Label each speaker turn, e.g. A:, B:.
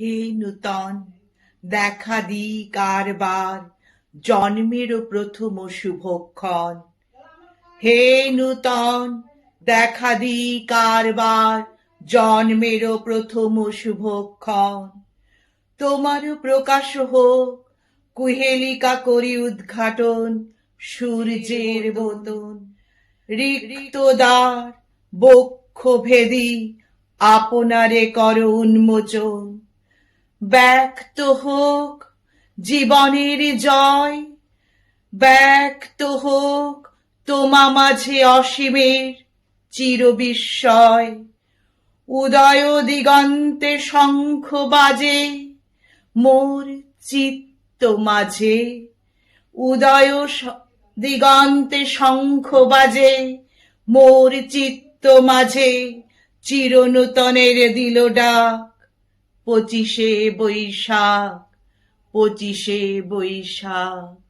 A: হে নূতন, দেখা দি কারবার জন্মেরও প্রথম শুভক্ষণ। হে নূতন, দেখা দি কারবার জন্মেরও প্রথম শুভক্ষণ। তোমারও প্রকাশ হোক, কুহেলিকা করি উদ্ঘাটন, সূর্যের বোতন রিক্ত দ্বার বক্ষ ভেদি আপনারে কর উন্মোচন। ব্যক্ত হোক জীবনের জয়, ব্যক্ত হোক তোমা মাঝে অসীমের চির বিস্ময় উদয় দিগন্তে শঙ্খ বাজে মোর চিত্ত মাঝে। উদয় দিগন্তে শঙ্খ বাজে মোর চিত্ত মাঝে। চিরনূতনের দিল ডাক পঁচিশে বৈশাখ পঁচিশে বৈশাখ।